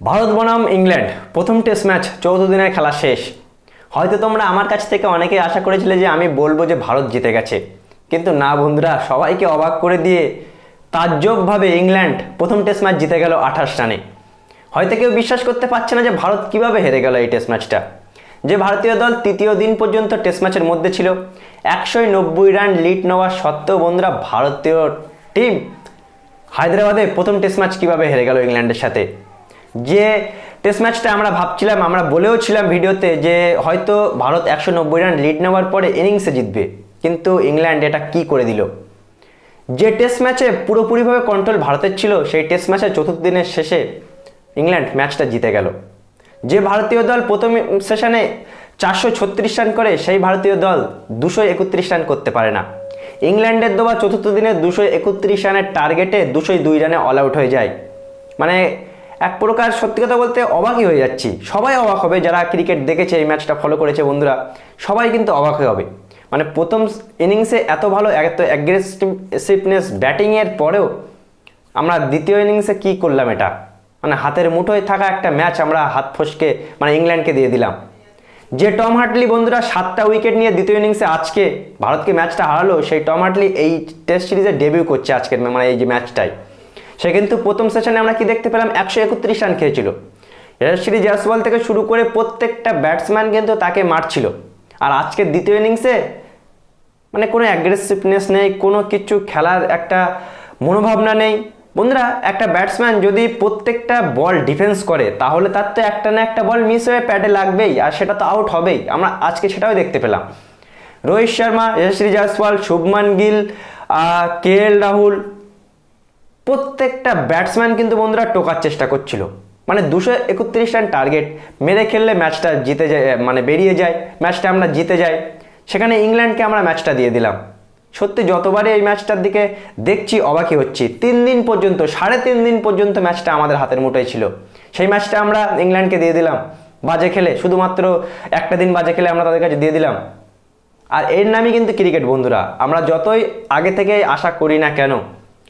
ভারত বনাম ইংল্যান্ড, প্রথম test match চৌদ্দ দিনের খেলা শেষ। হয়তো তোমরা আমার কাছ থেকে অনেকেই আশা করেছিলে যে আমি বলব যে ভারত জিতে গেছে। কিন্তু না বন্ধুরা, সবাইকে অবাক করে দিয়ে তাজ্জবভাবে ইংল্যান্ড প্রথম টেস্ট ম্যাচ জিতে গেল আঠাশ রানে। হয়তো কেউ বিশ্বাস করতে পারছে না যে ভারত কীভাবে হেরে গেল এই টেস্ট ম্যাচটা। যে ভারতীয় দল তৃতীয় দিন পর্যন্ত টেস্ট ম্যাচের মধ্যে ছিল, একশোই নব্বই রান লিড নেওয়া সত্ত্বেও বন্ধুরা ভারতীয় টিম হায়দ্রাবাদে প্রথম টেস্ট ম্যাচ কীভাবে হেরে গেল ইংল্যান্ডের সাথে? যে টেস্ট ম্যাচটা আমরা ভাবছিলাম, আমরা বলেও ছিলাম ভিডিওতে যে হয়তো ভারত একশো নব্বই রান লিড নেওয়ার পরে ইনিংসে জিতবে। কিন্তু ইংল্যান্ড এটা কি করে দিল? যে টেস্ট ম্যাচে পুরোপুরিভাবে কন্ট্রোল ভারতের ছিল, সেই টেস্ট ম্যাচের চতুর্থ দিনের শেষে ইংল্যান্ড ম্যাচটা জিতে গেল। যে ভারতীয় দল প্রথম সেশনে চারশো ছত্রিশ রান করে, সেই ভারতীয় দল দুশো একত্রিশ রান করতে পারে না। ইংল্যান্ডের দেওয়া চতুর্থ দিনে দুশো একত্রিশ রানের টার্গেটে দুশোই দুই রানে অল আউট হয়ে যায়। মানে এক প্রকার সত্যি কথা বলতে অবাকই হয়ে যাচ্ছি। সবাই অবাক হবে যারা ক্রিকেট দেখেছে, এই ম্যাচটা ফলো করেছে বন্ধুরা। সবাই কিন্তু অবাক হবে। মানে প্রথম ইনিংসে এত ভালো এত অ্যাগ্রেসিভনেস ব্যাটিংয়ের পরেও আমরা দ্বিতীয় ইনিংসে কি করলাম এটা? মানে হাতের মুঠোয় থাকা একটা ম্যাচ আমরা হাত ফসকে মানে ইংল্যান্ডকে দিয়ে দিলাম। যে টম হার্টলি বন্ধুরা সাতটা উইকেট নিয়ে দ্বিতীয় ইনিংসে আজকে ভারতকে ম্যাচটা হারালো, সেই টম হার্টলি এই টেস্ট সিরিজে ডেবিউ করছে আজকের মানে এই যে ম্যাচটাই সে কিন্তু প্রথম সেশনে আমরা কি দেখতে পেলাম? একশো একত্রিশ রান খেয়েছিল। সিরিজ জয়সওয়াল থেকে শুরু করে প্রত্যেকটা ব্যাটসম্যান কিন্তু তাকে মারছিল। আর আজকের দ্বিতীয় ইনিংসে মানে কোনো অ্যাগ্রেসিভনেস নেই, কোনো কিছু খেলার একটা মনোভাবনা নেই। বন্ধুরা, একটা ব্যাটসম্যান যদি প্রত্যেকটা বল ডিফেন্স করে, তাহলে তার তো একটা না একটা বল মিস হয়ে প্যাডে লাগবেই, আর সেটা তো আউট হবেই। আমরা আজকে সেটাও দেখতে পেলাম। রোহিত শর্মা যশস্বী জয়সওয়াল শুভমান গিল কে এল রাহুল প্রত্যেকটা ব্যাটসম্যান কিন্তু বন্ধুরা টোকার চেষ্টা করছিল। মানে দুশো একত্রিশ রান টার্গেট মেরে খেললে ম্যাচটা জিতে যায় মানে বেরিয়ে যায় ম্যাচটা আমরা জিতে যাই। সেখানে ইংল্যান্ডকে আমরা ম্যাচটা দিয়ে দিলাম। সত্যি যতবারই এই ম্যাচটার দিকে দেখছি অবাকই হচ্ছি। তিন দিন পর্যন্ত, সাড়ে তিন দিন পর্যন্ত ম্যাচটা আমাদের হাতের মুঠোয় ছিল। সেই ম্যাচটা আমরা ইংল্যান্ডকে দিয়ে দিলাম। বাজে খেলে, শুধুমাত্র একটা দিন বাজে খেলে আমরা তাদের কাছে দিয়ে দিলাম। আর এর নামই কিন্তু ক্রিকেট বন্ধুরা। আমরা যতই আগে থেকে আশা করি না কেন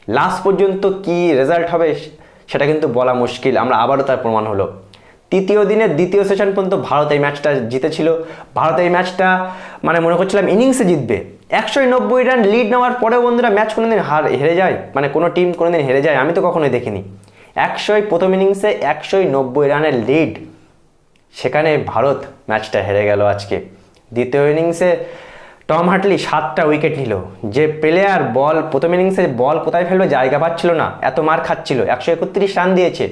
লাস্ট পর্যন্ত কি রেজাল্ট হবে সেটা কিন্তু বলা মুশকিল। আমরা আবারও তার প্রমাণ হলো। তৃতীয় দিনের দ্বিতীয় সেশন পর্যন্ত ভারত এই ম্যাচটা জিতেছিল। ভারত এই ম্যাচটা মানে মনে করছিলাম ইনিংসে জিতবে। একশোই নব্বই রান লিড নেওয়ার পরেও বন্ধুরা ম্যাচ কোনোদিন হার হেরে যায়। মানে কোনো টিম কোনোদিন হেরে যায়, আমি তো কখনোই দেখিনি। একশোই প্রথম ইনিংসে একশোই নব্বই রানের লিড সেখানে ভারত ম্যাচটা হেরে গেল আজকে। দ্বিতীয় ইনিংসে টম হাটলি সাতটা উইকেট নিল। যে প্লেয়ার বল প্রথম ইনিংসে বল কোথায় ফেলবে জায়গা পাচ্ছিল না, এত মার খাচ্ছিল, একশো একত্রিশ রান দিয়েছে।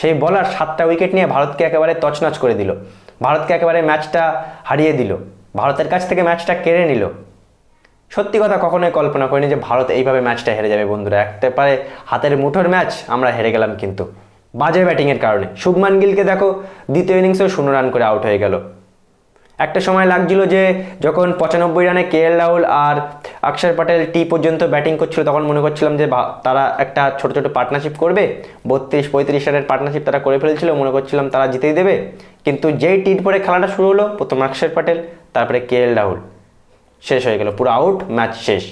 সেই বলার সাতটা উইকেট নিয়ে ভারতকে একেবারে তছনছ করে দিল। ভারতকে একেবারে ম্যাচটা হারিয়ে দিল। ভারতের কাছ থেকে ম্যাচটা কেড়ে নিল। সত্যি কথা কখনোই কল্পনা করিনি যে ভারত এইভাবে ম্যাচটা হেরে যাবে বন্ধুরা। একটা পারে হাতের মুঠোর ম্যাচ আমরা হেরে গেলাম কিন্তু। বাজে ব্যাটিংয়ের কারণে। শুভমান গিলকে দেখো, দ্বিতীয় ইনিংসেও শূন্য রান করে আউট হয়ে গেল। একটা সময় লাগছিল যে যখন পঁচানব্বই রানে কে এল রাহুল আর অক্ষর প্যাটেল টি পর্যন্ত ব্যাটিং করছিল, তখন মনে করছিলাম যে তারা একটা ছোট ছোট পার্টনারশিপ করবে। বত্রিশ, পঁয়ত্রিশ রানের পার্টনারশিপ তারা করে ফেলেছিল, মনে করছিলাম তারা জিতেই দেবে। কিন্তু যেই টির পরে খেলাটা শুরু হলো, প্রথম অক্ষর প্যাটেল তারপরে কে এল রাহুল। শেষ হয়ে গেল, পুরো আউট ম্যাচ শেষ।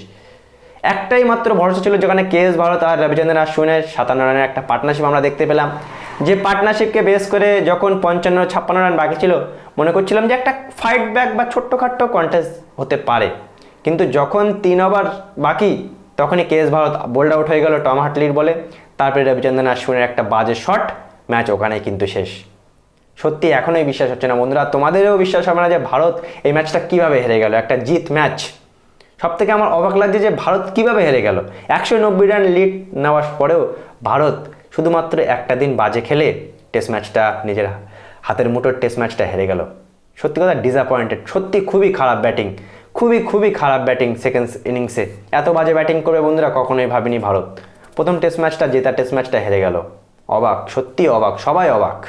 একটাই মাত্র ভরসা ছিল যেখানে কে এস ভারত আর রবিচন্দ্রন আশ্বিনের সাতান্ন রানের একটা পার্টনারশিপ আমরা দেখতে পেলাম। যে পার্টনারশিপকে বেস করে যখন পঞ্চান্ন, ছাপ্পান্ন রান বাকি ছিল, মনে করছিলাম যে একটা ফাইট ব্যাক বা ছোট্টখাট্ট কন্টেস্ট হতে পারে। কিন্তু যখন তিন ওভার বাকি, তখনই কেস ভারত বোল্ড আউট হয়ে গেল টম হাটলির বলে। তারপরে রবিচন্দ্রন আশ্বিনের একটা বাজে শট ম্যাচ ওখানেই কিন্তু শেষ। সত্যি এখনোই বিশ্বাস হচ্ছে না। বন্ধুরা, তোমাদেরও বিশ্বাস হবে না যে ভারত এই ম্যাচটা কীভাবে হেরে গেল, একটা জিত ম্যাচ সব থেকে আমার অবাক লাগছে যে ভারত কীভাবে হেরে গেল। একশো নব্বই রান লিড নেওয়ার পরেও ভারত শুধুমাত্র একটা দিন বাজে খেলে টেস্ট ম্যাচটা নিজের হাতের মুঠোর টেস্ট ম্যাচটা হেরে গেল। সত্যি কথা ডিসঅ্যাপয়েন্টেড সত্যি খুবই খারাপ ব্যাটিং খুবই খুবই খারাপ ব্যাটিং সেকেন্ড ইনিংসে এত বাজে ব্যাটিং করবে বন্ধুরা কখনোই ভাবিনি ভারত। প্রথম টেস্ট ম্যাচটা জেতা টেস্ট ম্যাচটা হেরে গেল। অবাক, সত্যি অবাক, সবাই অবাক।